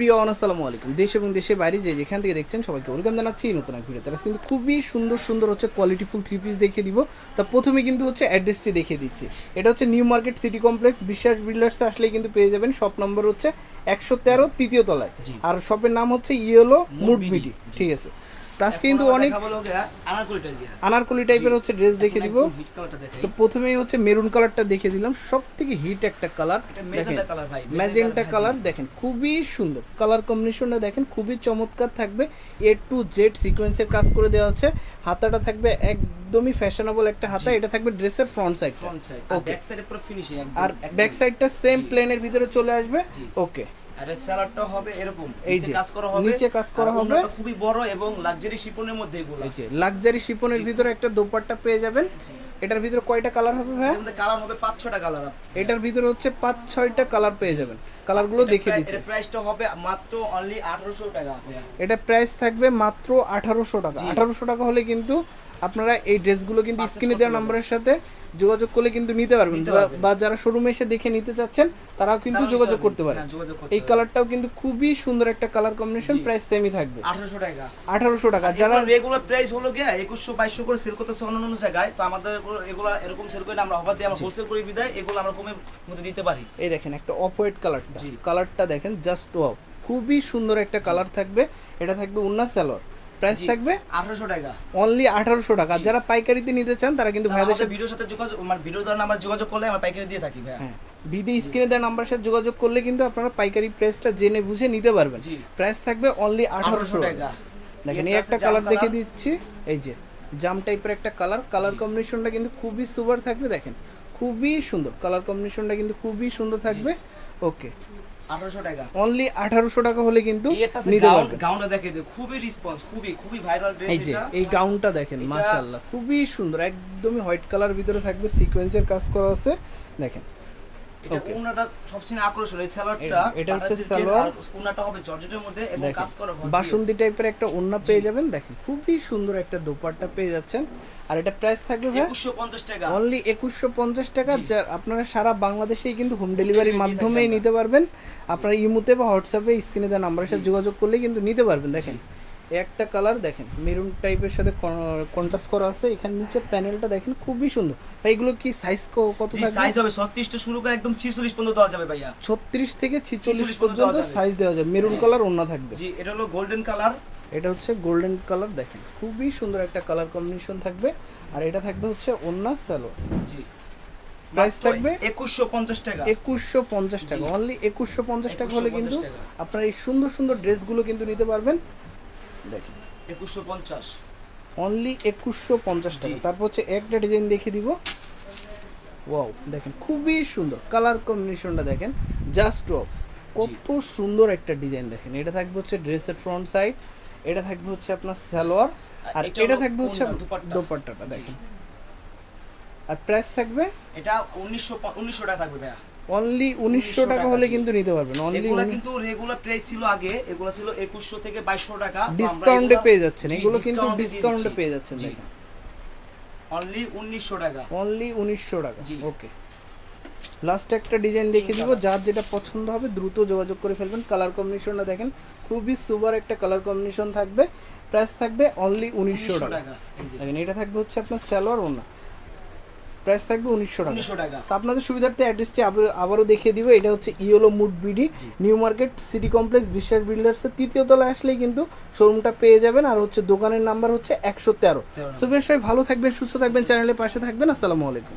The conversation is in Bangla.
বিয়ান আসসালামু আলাইকুম। দেশ এবং দেশের বাইরে যে যেখান থেকে দেখছেন সবাইকে ওয়েলকাম জানাচ্ছি নতুন এক ভিডিও তারা কিন্তু খুবই সুন্দর সুন্দর হচ্ছে কোয়ালিটিফুল থ্রি পিস দেখিয়ে দিব। তা প্রথমে কিন্তু হচ্ছে অ্যাড্রেসটি দেখিয়ে দিচ্ছি। এটা হচ্ছে নিউ মার্কেট সিটি কমপ্লেক্স বিশ্বাস বিল্ডার্সে আসলে কিন্তু পেয়ে যাবেন। শপ নম্বর হচ্ছে একশো তেরো তৃতীয় তলায়। আর শপের নাম হচ্ছে ইয়েলো মুড মিডি ঠিক আছে। আজকে কিন্তু অনেক। আনারকলি টাইপের হচ্ছে ড্রেস দেখে দিব। তো প্রথমেই হচ্ছে মেরুন কালারটা দেখে দিলাম। সব থেকে হিট একটা কালার ম্যাজেন্টা কালার, দেখেন। খুবই সুন্দর। কালার কম্বিনেশনটা দেখেন খুবই চমৎকার থাকবে। এ টু জেড সিকোয়েন্সের কাজ করে দেওয়া হচ্ছে। হাতাটা থাকবে একদমই ফ্যাশনেবল একটা হাতা। এটা থাকবে ড্রেসের ফ্রন্ট সাইড আর ব্যাক সাইডটা সেম। প্লেনের ভিতরে চলে আসবে? ওকে আর সালোয়ারটা হবে এরকম, এই যে, কাজ করা হবে, নিচে কাজ করা হবে। খুবই বড় এবং লাক্সারি শিপনের মধ্যে এগুলো যে লাক্সারি শিপনের ভিতরে একটা দোপাট্টা পেয়ে যাবেন। এটার ভিতরে কয়টা কালার হবে এর মধ্যে কালার হবে পাঁচ ছটা কালার এটার ভিতরে হচ্ছে পাঁচ ছয়টা কালার পেয়ে যাবেন। কালারগুলো দেখে দিচ্ছি। এর প্রাইসটা হবে মাত্র অনলি আঠারোশো টাকা এটা প্রাইস থাকবে মাত্র আঠারোশো টাকা। জি। আঠারোশো টাকা হলে কিন্তু আপনারা এই ড্রেসগুলো কিন্তু স্ক্রিনে দেওয়া নাম্বারের সাথে যোগাযোগ করলে কিন্তু নিতে পারবেন। বা- যারা শোরুমে এসে দেখে নিতে চাচ্ছেন তারাও কিন্তু যোগাযোগ করতে পারে হ্যাঁ, যোগাযোগ করতে এই কালারটাও কিন্তু খুবই সুন্দর একটা কালার কম্বিনেশন। প্রাইস সেমই থাকবে। আঠারোশো টাকা। আঠারোশো টাকা। যারা রেগুলার প্রাইস হলো গিয়া একুশশো বাইশশো করে সেল করতেছে অন্য অন্য জায়গায় তো আমাদের এগুলো এরকম সেল করে আমরা অফার দিয়ে আমরা হোলসেল করে বিদায় এগুলো আমরা কমে মধ্যে দিতে পারি। এই দেখেন একটা অফ হোয়াইট কালারটা। কালারটা দেখেন জাস্ট ওয়াও খুবই সুন্দর একটা কালার থাকবে। এটা থাকবে উন্না সালোয়ার প্রাইস। থাকবে আঠারোশো টাকা। অনলি আঠারোশো টাকা। যারা পাইকারিতে নিতে চান তারা কিন্তু ভাইদের সাথে ভিডিওর সাথে যোগাযোগ মানে ভিডিও আমরা যোগাযোগ করলে আমরা পাইকারি দিয়ে থাকি ভাই হ্যাঁ। ভিডিও স্ক্রিনে দেওয়া নাম্বারের সাথে যোগাযোগ করলে কিন্তু আপনারা পাইকারি প্রাইসটা জেনে বুঝে নিতে পারবেন। প্রাইস থাকবে অনলি আঠারোশো আঠারোশো। টাকা। টাকা দেখেন এই একটা কালার দেখে দিচ্ছি। এই যে জাম টাইপের একটা কালার কালার কম্বিনেশনটা কিন্তু খুবই সুপার থাকবে দেখেন। খুবই সুন্দর। কালার কম্বিনেশনটা কিন্তু খুবই সুন্দর থাকবে। ওকে। আঠারোশো টাকা। অনলি আঠারোশো টাকা হলে কিন্তু এই নিতে পারবেন গাউনটা দেখে খুবই রেসপন্স খুবই খুবই ভাইরাল ড্রেস এটা। এই গাউনটা দেখেন মাশাআল্লাহ খুবই সুন্দর একদমই হোয়াইট কালার ভিতরে থাকবে সিকোয়েন্সের কাজ করা আছে। দেখেন এটা Okay. সবচেয়ে আকর্ষণ এই সালোয়ারটা এটা- এটা হচ্ছে বাটার সালোয়ার। সিল্কের আর উনাটা হবে জর্জেটের মধ্যে এবং কাজ করা বাসন্তী টাইপের একটা ওন্না পেয়ে যাবেন। দেখেন খুবই সুন্দর একটা দোপাট্টা পেয়ে যাচ্ছেন। আর এটা প্রাইস থাকবে ভাই 2150 টাকা। অনলি। যা আপনারা সারা বাংলাদেশেই কিন্তু হোম ডেলিভারির মাধ্যমেই নিতে পারবেন। আপনারা ইমুতে বা হোয়াটসঅ্যাপে স্ক্রিনে দেওয়া নাম্বারের সাথে যোগাযোগ করলে কিন্তু নিতে পারবেন। দেখেন একটা কালার দেখেন মেরুন টাইপের সাথে কন্ট্রাস্ট করা আছে এখানে নিচে প্যানেলটা দেখেন খুবই সুন্দর। ভাই এগুলো কি সাইজ কত থাকবে? সাইজ হবে 36 টা শুরু করে একদম 46 পর্যন্ত দেওয়া যাবে ভাইয়া। ছত্রিশ থেকে ছিচল্লিশ 46 পর্যন্ত সাইজ দেওয়া যাবে। মেরুন কালার অন্য থাকবে। জি এটা হলো গোল্ডেন কালার এটা হচ্ছে গোল্ডেন কালার দেখেন খুবই সুন্দর একটা কালার কম্বিনেশন থাকবে আর এটা থাকবে হচ্ছে অন্য স্যালো জি। Price থাকবে? 2150 টাকা। একুশশো পঞ্চাশ টাকা। অনলি একুশশো পঞ্চাশ টাকা হলে কিন্তু। আপনারা এই সুন্দর সুন্দর ড্রেসগুলো কিন্তু নিতে পারবেন। দেখেন। 2150 অনলি একুশশো পঞ্চাশ টাকা। তারপর হচ্ছে একটা ডিজাইন দেখিয়ে দিব। ওয়াও দেখেন খুবই সুন্দর। কালার কম্বিনেশনটা দেখেন। জাস্ট ওয়াও কত সুন্দর একটা ডিজাইন দেখেন। এটা থাকবে হচ্ছে ড্রেসের ফ্রন্ট সাইড এটা থাকবে হচ্ছে আপনার সালোয়ার আর এটা থাকবে হচ্ছে। দোপাট্টাটা দেখেন। আর প্রাইস থাকবে? এটা 1900 1900 টাকা থাকবে ভাইয়া। অনলি উনিশশো 1900 টাকা হলে কিন্তু নিতে পারবেন। অনলি এগুলা কিন্তু রেগুলার প্রাইস ছিল আগে। এগুলা ছিল 2100 থেকে 2200 টাকা। ডিসকাউন্টে পেয়ে যাচ্ছেন। এগুলো কিন্তু ডিসকাউন্টে পেয়ে যাচ্ছেন দেখেন। অনলি 1900 টাকা। অনলি উনিশশো টাকা। ওকে লাস্ট একটা ডিজাইন দেখিয়ে দিব। যার যেটা পছন্দ হবে দ্রুত যোগাযোগ করে ফেলবেন। কালার কম্বিনেশনটা দেখেন। খুবই সুপার একটা কালার কম্বিনেশন থাকবে। প্রাইস থাকবে অনলি উনিশশো 1900 টাকা। দেখেন এটা থাকবে হচ্ছে আপনার স্যালোয়ার ওনা প্রাইস থাকবে উনিশশো টাকা। 1900 টাকা। তো আপনাদের সুবিধার্থে অ্যাড্রেসটি আবার- আবারও দেখিয়ে দিব এটা হচ্ছে yellow mood BD new market city complex Biswas বিল্ডার্সের তৃতীয় তলায় আসলেই কিন্তু শোরুমটা পেয়ে যাবেন। আর হচ্ছে দোকানের নাম্বার হচ্ছে একশো তেরো। সো বেশ ভালো থাকবেন সুস্থ থাকবেন চ্যানেলের পাশে থাকবেন। আসসালামু আলাইকুম।